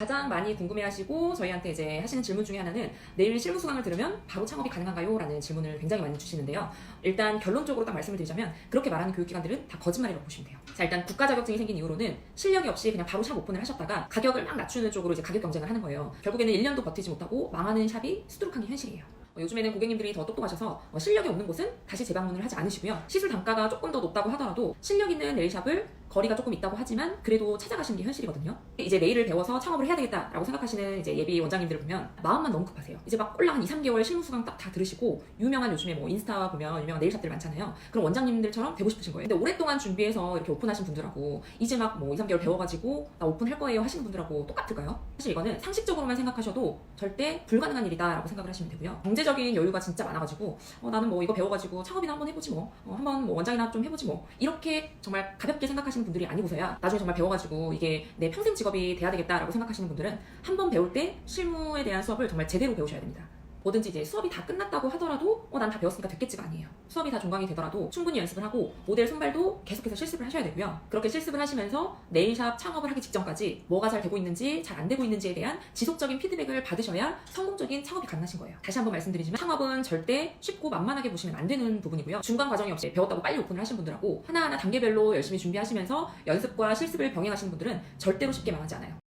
가장 많이 궁금해하시고 저희한테 이제 하시는 질문 중에 하나는 내일 실무 수강을 들으면 바로 창업이 가능한가요? 라는 질문을 굉장히 많이 주시는데요. 일단 결론적으로 딱 말씀을 드리자면 그렇게 말하는 교육기관들은 다 거짓말이라고 보시면 돼요. 자 일단 국가 자격증이 생긴 이후로는 실력이 없이 그냥 바로 샵 오픈을 하셨다가 가격을 막 낮추는 쪽으로 이제 가격 경쟁을 하는 거예요. 결국에는 1년도 버티지 못하고 망하는 샵이 수두룩한 게 현실이에요. 어, 요즘에는 고객님들이 더 똑똑하셔서 어, 실력이 없는 곳은 다시 재방문을 하지 않으시고요. 시술 단가가 조금 더 높다고 하더라도 실력 있는 네일샵을 거리가 조금 있다고 하지만 그래도 찾아가시는 게 현실이거든요. 이제 네일을 배워서 창업을 해야 되겠다라고 생각하시는 이제 예비 원장님들을 보면 마음만 너무 급하세요. 이제 막 꼴랑 한 2, 3개월 실무 수강 딱 다 들으시고 유명한 요즘에 뭐 인스타 보면 유명한 네일샵들 많잖아요. 그럼 원장님들처럼 되고 싶으신 거예요. 근데 오랫동안 준비해서 이렇게 오픈하신 분들하고 이제 막 뭐 2, 3개월 배워가지고 나 오픈할 거예요 하시는 분들하고 똑같을까요? 사실 이거는 상식적으로만 생각하셔도 절대 불가능한 일이다라고 생각을 하시면 되고요. 경제적인 여유가 진짜 많아가지고 어, 나는 뭐 이거 배워가지고 창업이나 한번 해보지 뭐 어, 한번 뭐 원장이나 좀 해보지 뭐 이렇게 정말 가볍게 생각하시는 분들이 아니고서야 나중에 정말 배워가지고 이게 내 평생 직업이 돼야 되겠다라고 생각하시는 분들은 한 번 배울 때 실무에 대한 수업을 정말 제대로 배우셔야 됩니다. 뭐든지 이제 수업이 다 끝났다고 하더라도 어, 난 다 배웠으니까 됐겠지가 아니에요. 수업이 다 종강이 되더라도 충분히 연습을 하고 모델 손발도 계속해서 실습을 하셔야 되고요. 그렇게 실습을 하시면서 네일샵 창업을 하기 직전까지 뭐가 잘 되고 있는지 잘 안 되고 있는지에 대한 지속적인 피드백을 받으셔야 성공적인 창업이 가능하신 거예요. 다시 한번 말씀드리지만 창업은 절대 쉽고 만만하게 보시면 안 되는 부분이고요. 중간 과정이 없이 배웠다고 빨리 오픈을 하신 분들하고 하나하나 단계별로 열심히 준비하시면서 연습과 실습을 병행하시는 분들은 절대로 쉽게 망하지 않아요.